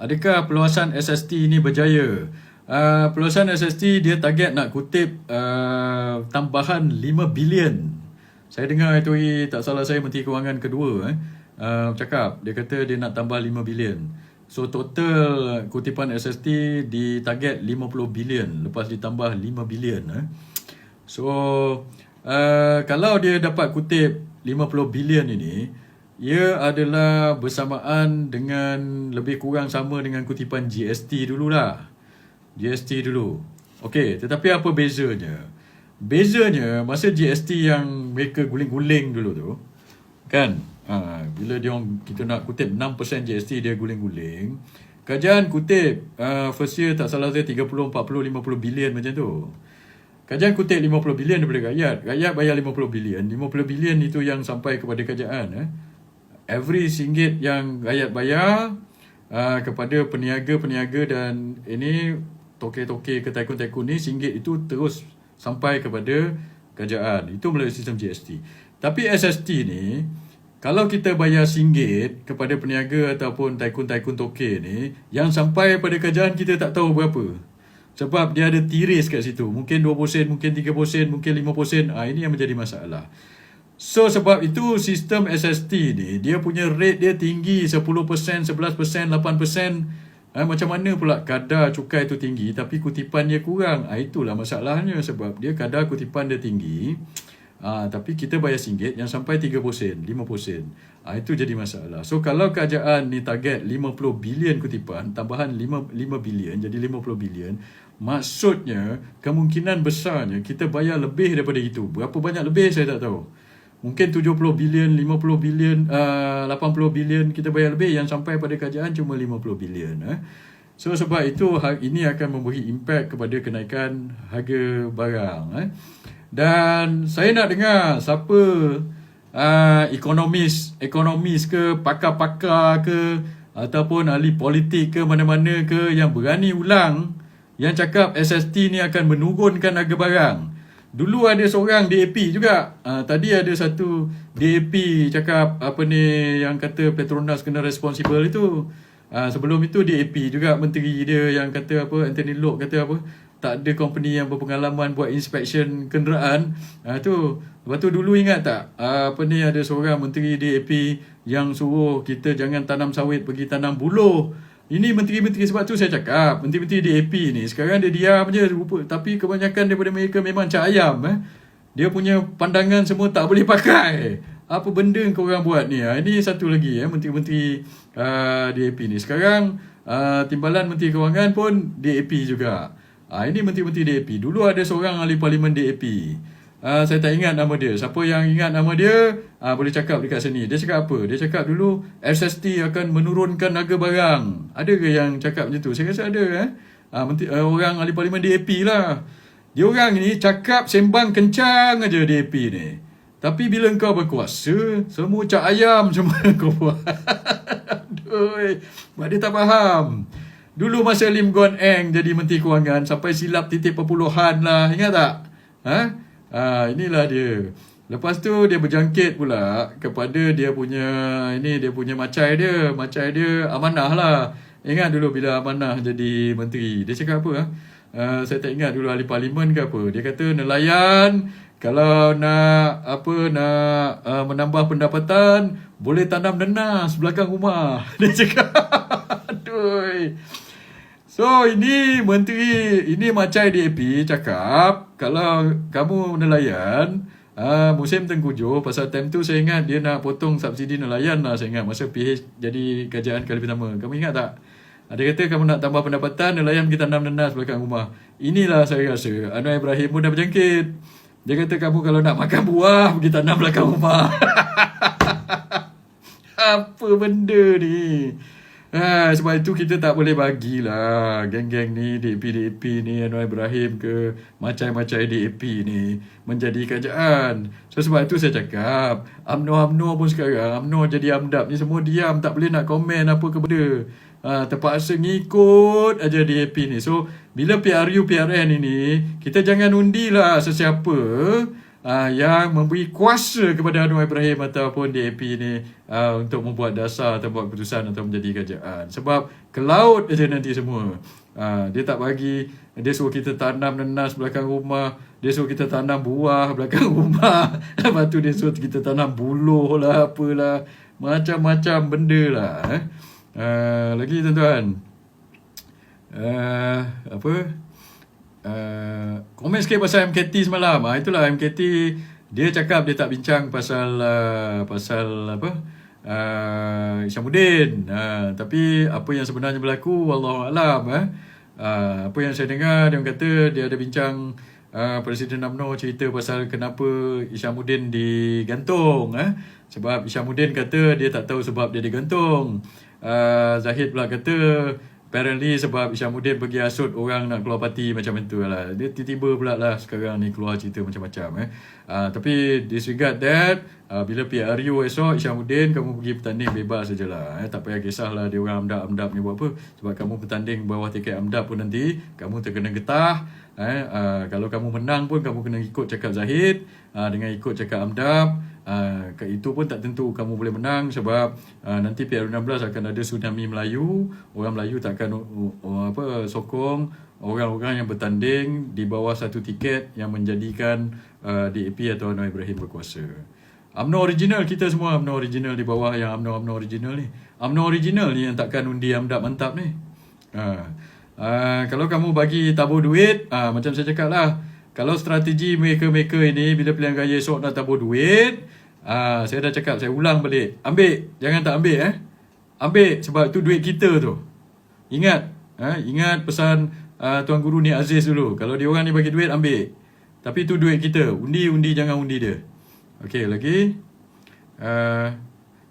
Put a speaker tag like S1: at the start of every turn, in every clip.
S1: adakah peluasan SST ini berjaya? Uh, peluasan SST dia target nak kutip uh, tambahan 5 bilion. Saya dengar itu tak salah saya Menteri Kewangan kedua eh uh, cakap dia kata dia nak tambah 5 bilion. So total kutipan SST di target 50 bilion lepas ditambah 5 bilion eh. So uh, kalau dia dapat kutip 50 bilion ini ia adalah bersamaan dengan lebih kurang sama dengan kutipan GST dululah. GST dulu. Okey, tetapi apa bezanya? Bezanya masa GST yang mereka guling-guling dulu tu kan ha, bila dia orang kita nak kutip 6% GST dia guling-guling kajian kutip uh, first year tak salah saya 30 40 50 bilion macam tu kajian kutip 50 bilion daripada rakyat rakyat bayar 50 bilion 50 bilion itu yang sampai kepada kerajaan eh every singgit yang rakyat bayar uh, kepada peniaga-peniaga dan ini toke-toke ke taikun-taikun ni singgit itu terus sampai kepada kerajaan. Itu melalui sistem GST. Tapi SST ni kalau kita bayar singgit kepada peniaga ataupun taikun-taikun toke ni yang sampai pada kerajaan kita tak tahu berapa. Sebab dia ada tiris kat situ. Mungkin 2%, mungkin 3%, mungkin 5%. Ah ini yang menjadi masalah. So sebab itu sistem SST ni dia punya rate dia tinggi 10%, 11%, 8%. Eh, macam mana pula kadar cukai tu tinggi tapi kutipan dia kurang. Ah itulah masalahnya sebab dia kadar kutipan dia tinggi. Ah tapi kita bayar singgit yang sampai 3%, 5%. Ah itu jadi masalah. So kalau kerajaan ni target 50 bilion kutipan, tambahan 5 5 bilion jadi 50 bilion, maksudnya kemungkinan besarnya kita bayar lebih daripada itu. Berapa banyak lebih saya tak tahu. Mungkin 70 bilion, 50 bilion, uh, 80 bilion kita bayar lebih yang sampai pada kerajaan cuma 50 bilion. Eh. So sebab itu ini akan memberi impak kepada kenaikan harga barang. Eh. Dan saya nak dengar siapa uh, ekonomis, ekonomis ke, pakar-pakar ke, ataupun ahli politik ke mana-mana ke yang berani ulang yang cakap SST ni akan menurunkan harga barang. Dulu ada seorang DAP juga. Uh, tadi ada satu DAP cakap apa ni yang kata Petronas kena responsible itu. Uh, sebelum itu DAP juga menteri dia yang kata apa Anthony Lok kata apa tak ada company yang berpengalaman buat inspection kenderaan. Uh, tu. Lepas tu dulu ingat tak uh, apa ni ada seorang menteri DAP yang suruh kita jangan tanam sawit pergi tanam buluh. Ini menteri-menteri sebab tu saya cakap, menteri-menteri DAP ni sekarang dia diam je rupa tapi kebanyakan daripada mereka memang cak ayam eh. Dia punya pandangan semua tak boleh pakai. Apa benda kau orang buat ni? Ha, ini satu lagi eh menteri-menteri uh, DAP ni. Sekarang uh, timbalan menteri kewangan pun DAP juga. Ha, ini menteri-menteri DAP. Dulu ada seorang ahli parlimen DAP. Uh, saya tak ingat nama dia. Siapa yang ingat nama dia, uh, boleh cakap dekat sini. Dia cakap apa? Dia cakap dulu SST akan menurunkan harga barang. Ada ke yang cakap macam tu? Saya rasa ada. Eh? Uh, menteri, uh, orang ahli parlimen DAP lah. Dia orang ni cakap sembang kencang aja DAP ni. Tapi bila kau berkuasa, semua cak ayam semua kau buat. Aduh, dia tak faham. Dulu masa Lim Guan Eng jadi Menteri Kewangan, sampai silap titik perpuluhan lah. Ingat tak? Ha? Ha, inilah dia. Lepas tu dia berjangkit pula kepada dia punya ini dia punya macai dia, macai dia amanah lah. Ingat dulu bila amanah jadi menteri, dia cakap apa ah? Uh, saya tak ingat dulu ahli parlimen ke apa. Dia kata nelayan kalau nak apa nak uh, menambah pendapatan boleh tanam nenas belakang rumah. Dia cakap. Aduh. So ini menteri ini macai DAP cakap kalau kamu nelayan uh, musim tengkujuh pasal time tu saya ingat dia nak potong subsidi nelayan lah saya ingat masa PH jadi kerajaan kali pertama. Kamu ingat tak? Dia kata kamu nak tambah pendapatan nelayan kita tanam nenas belakang rumah. Inilah saya rasa Anwar Ibrahim pun dah berjangkit. Dia kata kamu kalau nak makan buah pergi tanam belakang rumah. Apa benda ni? Ha, sebab itu kita tak boleh bagilah geng-geng ni, DAP-DAP ni, Anwar Ibrahim ke macam-macam DAP ni menjadi kerajaan. So sebab itu saya cakap, UMNO-UMNO pun sekarang, UMNO jadi AMDAP ni semua diam, tak boleh nak komen apa ke benda. Ha, terpaksa ngikut aja DAP ni. So bila PRU, PRN ini, kita jangan undilah sesiapa uh, yang memberi kuasa kepada Anwar Ibrahim ataupun DAP ni uh, untuk membuat dasar atau buat keputusan atau menjadi kerajaan. Sebab ke laut aja nanti semua. Uh, dia tak bagi, dia suruh kita tanam nenas belakang rumah, dia suruh kita tanam buah belakang rumah. Lepas tu dia suruh kita tanam buluh lah, apalah. Macam-macam benda lah. Eh. Uh, lagi tuan-tuan. Uh, apa? Uh, komen sikit pasal MKT semalam. Ah itulah MKT dia cakap dia tak bincang pasal uh, pasal apa? Uh, Isyamuddin. Uh, tapi apa yang sebenarnya berlaku wallahu alam eh. Uh, apa yang saya dengar dia kata dia ada bincang uh, Presiden UMNO cerita pasal kenapa Isyamuddin digantung eh. Sebab Isyamuddin kata dia tak tahu sebab dia digantung. Uh, Zahid pula kata Apparently sebab Isyamuddin pergi asut orang nak keluar parti macam itu lah. Dia tiba-tiba pula lah sekarang ni keluar cerita macam-macam. Eh. Uh, tapi disregard that, uh, bila PRU esok Isyamuddin kamu pergi bertanding bebas sajalah. Eh. Tak payah kisahlah dia orang amdap-amdap ni buat apa. Sebab kamu bertanding bawah tiket amdap pun nanti, kamu terkena getah. Eh. Uh, kalau kamu menang pun kamu kena ikut cakap Zahid uh, dengan ikut cakap amdap. Uh, itu pun tak tentu kamu boleh menang sebab uh, nanti PRU16 akan ada tsunami Melayu orang Melayu tak akan uh, uh, apa sokong orang-orang yang bertanding di bawah satu tiket yang menjadikan uh, DAP atau Anwar Ibrahim berkuasa UMNO original kita semua UMNO original di bawah yang UMNO UMNO original ni UMNO original ni yang takkan undi amdap mantap ni uh, uh, kalau kamu bagi tabur duit uh, macam saya cakap lah kalau strategi maker-maker ini bila pilihan raya esok nak tabur duit Ah, saya dah cakap, saya ulang balik. Ambil, jangan tak ambil eh. Ambil sebab tu duit kita tu. Ingat, eh, ingat pesan uh, Tuan Guru ni Aziz dulu. Kalau dia orang ni bagi duit, ambil. Tapi tu duit kita. Undi, undi, jangan undi dia. Okey, lagi. Uh,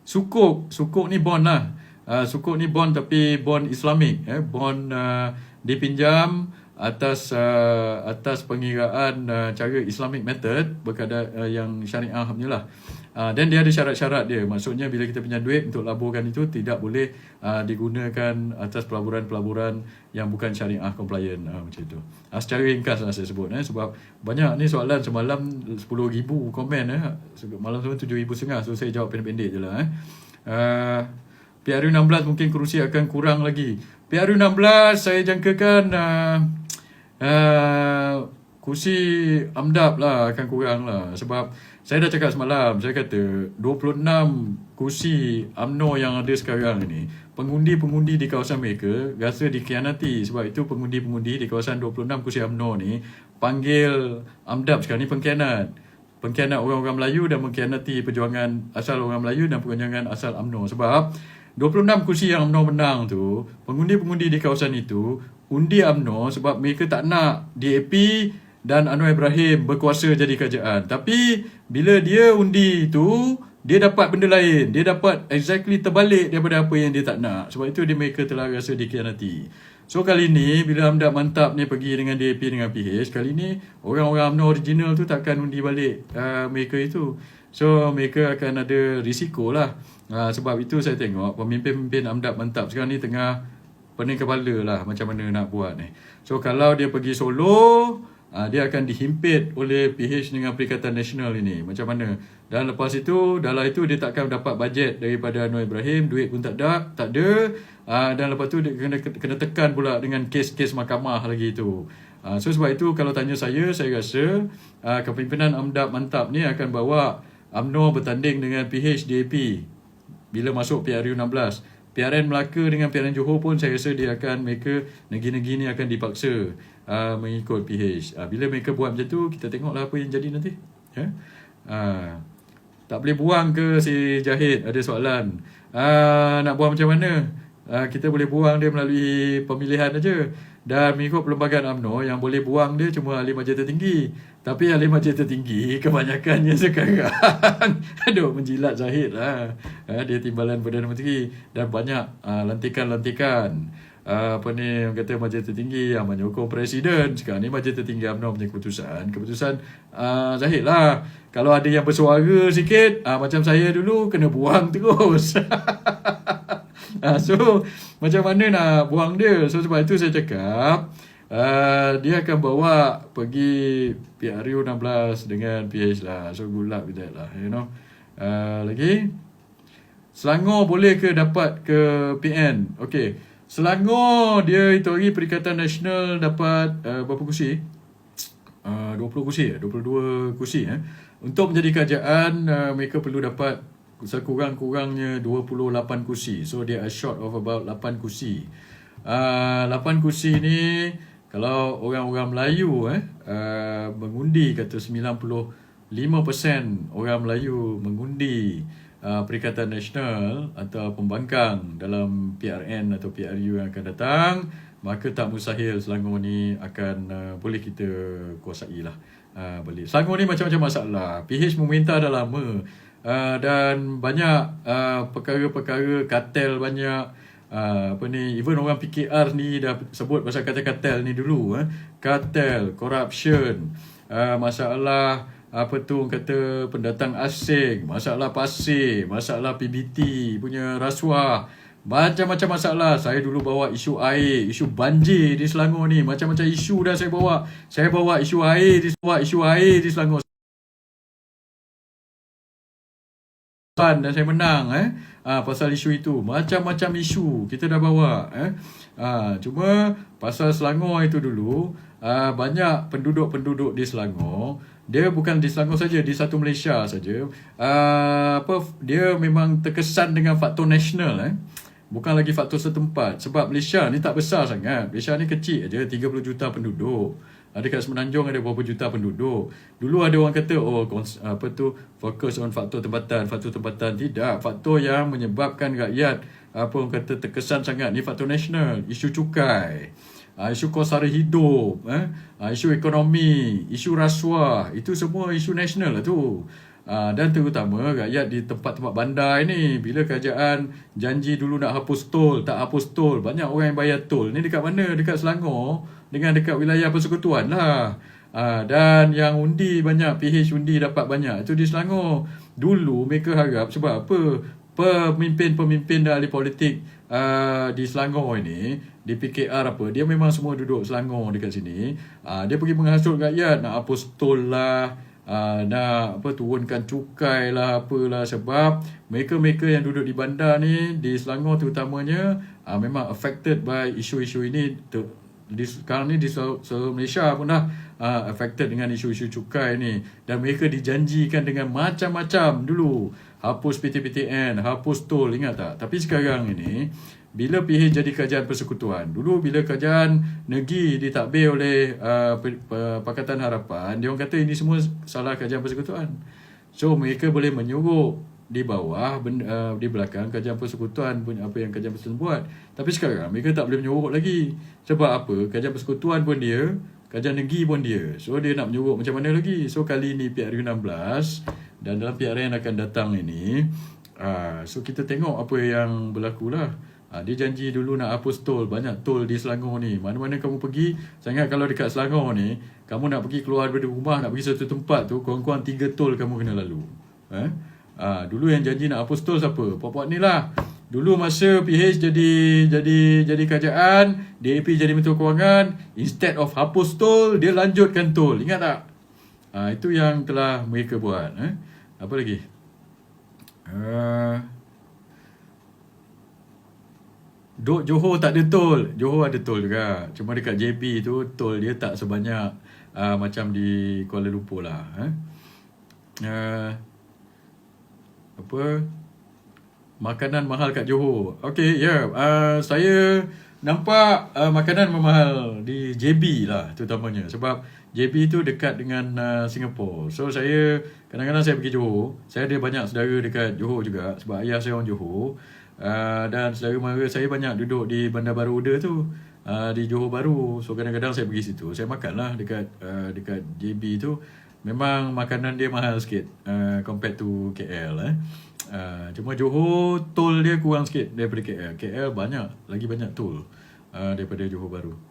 S1: sukuk, sukuk ni bond lah. Uh, sukuk ni bond tapi bond Islamik. Eh, bond uh, dipinjam atas uh, atas pengiraan uh, cara Islamic method berkadar uh, yang syariah punya lah. Uh, dan dia ada syarat-syarat dia. Maksudnya bila kita punya duit untuk laburkan itu tidak boleh uh, digunakan atas pelaburan-pelaburan yang bukan syariah compliant uh, macam itu. Uh, secara ringkas lah saya sebut eh sebab banyak ni soalan semalam 10,000 komen eh. Malam 7,000 setengah so saya jawab pendek-pendek je lah eh. Uh, PRU 16 mungkin kerusi akan kurang lagi. PRU 16 saya jangkakan uh, uh, kursi amdap lah akan kurang lah. Sebab saya dah cakap semalam saya kata 26 kursi UMNO yang ada sekarang ni pengundi-pengundi di kawasan mereka rasa dikhianati. Sebab itu pengundi-pengundi di kawasan 26 kursi UMNO ni panggil amdap sekarang ni pengkhianat. Pengkhianat orang-orang Melayu dan mengkhianati perjuangan asal orang Melayu dan perjuangan asal UMNO. Sebab 26 kursi yang UMNO menang tu pengundi-pengundi di kawasan itu undi UMNO sebab mereka tak nak DAP dan Anwar Ibrahim berkuasa jadi kerajaan. Tapi bila dia undi tu, dia dapat benda lain. Dia dapat exactly terbalik daripada apa yang dia tak nak. Sebab itu dia mereka telah rasa dikhianati. So kali ni bila Amdab Mantap ni pergi dengan DAP dengan PH, kali ni orang-orang UMNO original tu takkan undi balik uh, mereka itu. So mereka akan ada risiko lah. Uh, sebab itu saya tengok pemimpin-pemimpin Amdab Mantap sekarang ni tengah pening kepala lah macam mana nak buat ni. So kalau dia pergi Solo, uh, dia akan dihimpit oleh PH dengan Perikatan Nasional ini. Macam mana? Dan lepas itu, dalam itu dia takkan dapat bajet daripada Anwar Ibrahim, duit pun tak ada, tak ada. Uh, dan lepas tu dia kena kena tekan pula dengan kes-kes mahkamah lagi itu. Uh, so sebab itu kalau tanya saya, saya rasa uh, kepimpinan Amdab Mantap ni akan bawa UMNO bertanding dengan PHDAP bila masuk PRU 16. PRN Melaka dengan PRN Johor pun saya rasa dia akan mereka negeri-negeri ni akan dipaksa uh, mengikut PH. Uh, bila mereka buat macam tu, kita tengoklah apa yang jadi nanti. Ya? Uh, tak boleh buang ke si Jahid? Ada soalan. Uh, nak buang macam mana? Uh, kita boleh buang dia melalui pemilihan aja. Dan mengikut perlembagaan UMNO yang boleh buang dia cuma ahli majlis tertinggi. Tapi ahli majlis tertinggi kebanyakannya sekarang. Aduh menjilat Zahid lah. Uh, dia timbalan Perdana Menteri. Dan banyak uh, lantikan-lantikan. Uh, apa ni yang kata majlis tertinggi yang menyokong presiden. Sekarang ni majlis tertinggi UMNO punya keputusan. Keputusan uh, Zahid lah. Kalau ada yang bersuara sikit uh, macam saya dulu kena buang terus uh, so macam mana nak buang dia so sebab itu saya cakap Uh, dia akan bawa pergi PRU 16 dengan PH lah. So good luck with that lah, you know. Uh, lagi. Selangor boleh ke dapat ke PN? Okay. Selangor dia itu hari Perikatan Nasional dapat uh, berapa kursi? Uh, 20 kursi, 22 kursi. Eh? Untuk menjadi kerajaan, uh, mereka perlu dapat sekurang-kurangnya 28 kursi. So dia a short of about 8 kursi. Uh, 8 kursi ni kalau orang-orang Melayu eh uh, mengundi kata 95% orang Melayu mengundi uh, Perikatan Nasional atau pembangkang dalam PRN atau PRU yang akan datang maka tak mustahil Selangor ni akan uh, boleh kita kuasai lah uh. Selangor ni macam-macam masalah. PH meminta dah lama uh, dan banyak uh, perkara-perkara kartel banyak. Uh, apa ni even orang PKR ni dah sebut pasal kata kartel ni dulu eh. Kartel corruption uh, masalah apa tu kata pendatang asing masalah pasir masalah PBT punya rasuah. Macam-macam masalah. Saya dulu bawa isu air isu banjir di Selangor ni. Macam-macam isu dah saya bawa. Saya bawa isu air di bawa isu air di Selangor dan saya menang eh. Uh, pasal isu itu. Macam-macam isu kita dah bawa eh. Uh, cuma pasal Selangor itu dulu uh, banyak penduduk-penduduk di Selangor dia bukan di Selangor saja di satu Malaysia saja. Uh, apa dia memang terkesan dengan faktor nasional eh. Bukan lagi faktor setempat. Sebab Malaysia ni tak besar sangat. Malaysia ni kecil aja 30 juta penduduk ada kat Semenanjung ada berapa juta penduduk. Dulu ada orang kata oh apa tu fokus on faktor tempatan, faktor tempatan tidak, faktor yang menyebabkan rakyat apa orang kata terkesan sangat ni faktor nasional, isu cukai. Uh, isu kos sara hidup, eh? uh, isu ekonomi, isu rasuah, itu semua isu nasional lah tu. Uh, dan terutama rakyat di tempat-tempat bandar ini bila kerajaan janji dulu nak hapus tol, tak hapus tol, banyak orang yang bayar tol. Ni dekat mana? Dekat Selangor dengan dekat wilayah persekutuan lah. Uh, dan yang undi banyak, PH undi dapat banyak. Itu di Selangor. Dulu mereka harap sebab apa? Pemimpin-pemimpin ahli politik uh, di Selangor ini, di PKR apa, dia memang semua duduk Selangor dekat sini. Uh, dia pergi menghasut rakyat, nak hapus tol lah, uh, nak apa turunkan cukai lah apalah. Sebab mereka-mereka yang duduk di bandar ni di Selangor terutamanya uh, memang affected by isu-isu ini. Di sekarang ni di seluruh Malaysia pun dah uh, affected dengan isu-isu cukai ni. Dan mereka dijanjikan dengan macam-macam dulu. Hapus PTPTN, hapus tol ingat tak? Tapi sekarang ini bila PH jadi kerajaan persekutuan, dulu bila kerajaan negeri ditakbir oleh uh, Pakatan Harapan, dia orang kata ini semua salah kerajaan persekutuan. So mereka boleh menyuruh di bawah uh, di belakang kerajaan persekutuan punya apa yang kerajaan persekutuan buat. Tapi sekarang mereka tak boleh menyuruh lagi. Sebab apa? Kerajaan persekutuan pun dia kerajaan negeri pun dia. So dia nak menyuruh macam mana lagi? So kali ni PRU 16 dan dalam yang akan datang ini uh, so kita tengok apa yang berlaku lah uh, dia janji dulu nak hapus tol banyak tol di Selangor ni mana-mana kamu pergi sangat kalau dekat Selangor ni kamu nak pergi keluar dari rumah nak pergi satu tempat tu kurang-kurang tiga tol kamu kena lalu eh Ah, dulu yang janji nak hapus tol siapa? Puak-puak ni lah. Dulu masa PH jadi jadi jadi kerajaan, DAP jadi menteri kewangan, instead of hapus tol, dia lanjutkan tol. Ingat tak? Ah, itu yang telah mereka buat. Eh? Apa lagi? Uh, Duk Johor tak ada tol. Johor ada tol juga. Cuma dekat JB tu tol dia tak sebanyak uh, macam di Kuala Lumpur lah. Eh? Uh, apa makanan mahal kat Johor. Okey, ya. Yeah. Uh, saya nampak uh, makanan mahal di JB lah terutamanya sebab JB tu dekat dengan uh, Singapore. So saya kadang-kadang saya pergi Johor. Saya ada banyak saudara dekat Johor juga sebab ayah saya orang Johor. Uh, dan saudara mara saya banyak duduk di Bandar Baru Uda tu. Uh, di Johor Baru. So kadang-kadang saya pergi situ. Saya makan lah dekat uh, dekat JB tu. Memang makanan dia mahal sikit uh, compared to KL eh. Uh, cuma Johor tol dia kurang sikit daripada KL. KL banyak, lagi banyak tol uh, daripada Johor Baru.